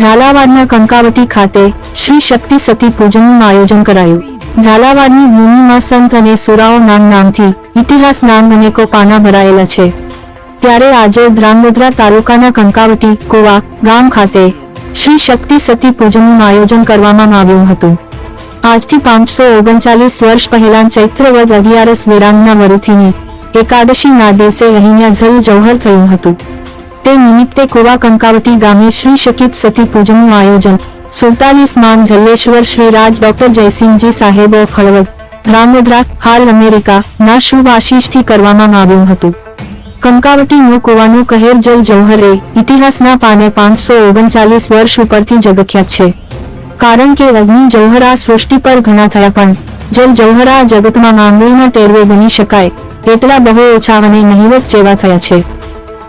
ઝાલાવાડના કંકાવટી ખાતે શ્રી શક્તિ સતી પૂજનનું આયોજન કરાયું. ઝાલાવાડની ભૂમિમાં સંત અને સુરાઓ નામ નામથી ઇતિહાસ નામ અનેકો પાના ભરાયેલા છે. ત્યારે આજે ધ્રાંગધ્રા તાલુકાના કંકાવટી કોવા ગામ ખાતે શ્રી શક્તિ સતી પૂજનનું આયોજન કરવામાં આવ્યું હતું. આજથી પાંચસો ઓગણચાલીસ વર્ષ પહેલા ચૈત્ર વદ અગિયારસ વિરામના વરુથીની એકાદશીના દિવસે અહીંયા જલ જૌહર થયું હતું. તે નિમિત્તે કુવા કંકાવટી ગામે શ્રી શકિત સતી પૂજનનું આયોજન. સુડતાલીસ માન જલ્લેશ્વર શ્રી રાજ ડોક્ટર જયસિંહજી સાહેબ ઓફ હળવદ રામોદ્રા હાલ અમેરિકા, ના શુભ આશીષથી કરવામાં આવ્યું હતું. કંકાવટીનું કુવાનું કહેર જલ જવહરે ઇતિહાસના પાને પાંચસો ઓગણચાલીસ વર્ષ ઉપરથી જગખ્યાત છે. કારણ કે અગ્નિ જૌહર સૃષ્ટિ પર ઘણા થયા પણ, જલ જૌહર જગતમાં આંગળીના ટેરવે બની શકાય, એટલા બહુ ઓછા અને નહિવત જેવા થયા છે.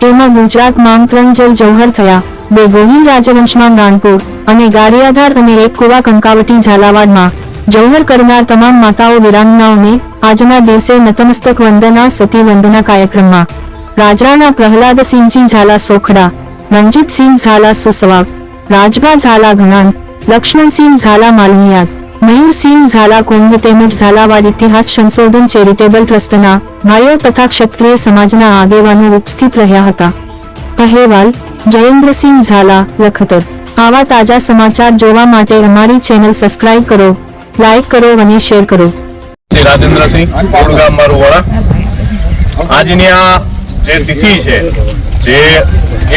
એમાં ગુજરાતમાં ત્રણ જલ જૌહર થયા. બે ગોહિલ રાજવંશમાં ગાનપુર અને ગારિયાધાર અને એક કુવા કંકાવટી ઝાલાવાડમાં. જૌહર કરનાર તમામ માતાઓ વિરાંગનાઓને આજના દિવસે નતમસ્તક વંદના સતી વંદના કાર્યક્રમમાં. રાજરાના પ્રહલાદસિંહજી ઝાલા સોખડા, રણજીતસિંહ ઝાલા સુસવાગ, રાજભા ઝાલા ઘણાન લક્ષ્મણસિંહ ઝાલા માલનિયાદ મયુરસિંહ ઝાલા કુંભ તેમજ ઝાલાવાડ ઇતિહાસ સંશોધન ચેરિટેબલ ટ્રસ્ટના ભાઈઓ તથા ક્ષત્રિય સમાજના આગેવાનો ઉપસ્થિત રહ્યા હતા. અહેવાલ, જયેન્દ્રસિંહ ઝાલા, લખતર. આવા તાજા સમાચાર જોવા માટે અમારી ચેનલ સબસ્ક્રાઇબ કરો લાઈક કરો અને શેર કરો. શ્રી રાજેન્દ્રસિંહ ગામ મારું વડા આજની આ જે તિથિ છે, જે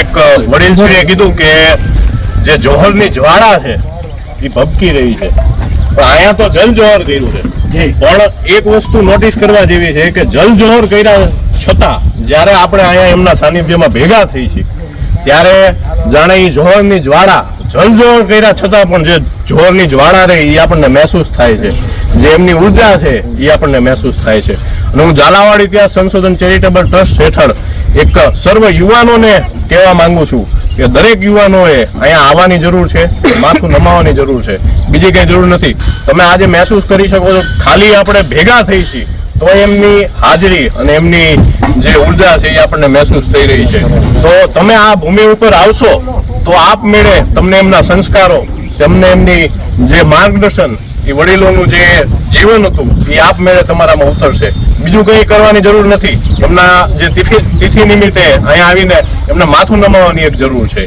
એક વડીલશ્રીએ કીધું કે જે જોહરની જ્વાળા છે, એ ભબકી રહી છે. અહીંયા તો જલજોહર કર્યું છે. પણ એક વસ્તુ નોટિસ કરવા જેવી છે કે જલજોહર કર્યા છતાં જ્યારે આપણે અહીંયા એમના સાનિધ્યમાં ભેગા થઈ છીએ ત્યારે જાણે એ જોહરની જ્વાળા જલજોહર કર્યા છતાં પણ જે જોહરની જ્વાળા રહી એ આપણને મહેસૂસ થાય છે. જે એમની ઊર્જા છે એ આપણને મહેસૂસ થાય છે. અને હું ઝાલાવાડ ઇતિહાસ સંશોધન ચેરિટેબલ ટ્રસ્ટ હેઠળ એક સર્વ યુવાનોને કહેવા માંગુ છું કે દરેક યુવાનોએ અહીંયા આવવાની જરૂર છે, માથું નમાવાની જરૂર છે. બીજી કઈ જરૂર નથી. તમે આજે મહેસૂસ કરી શકો છો, ખાલી આપણે ભેગા થઈ છીએ, તો એમની હાજરી અને એમની જે ઊર્જા છે એ આપણને મહેસૂસ થઈ રહી છે. તો તમે આ ભૂમિ ઉપર આવશો, તો આપમેળે તમને એમના સંસ્કારો, તમને એમની જે માર્ગદર્શન એ વડીલોનું જે જીવન હતું, એ આપમેળે તમારામાં ઉતરશે. બીજું કંઈ કરવાની જરૂર નથી. એમના જે તિથિ તિથિ નિમિત્તે અહીંયા આવીને એમને માથું નમાવવાની એક જરૂર છે.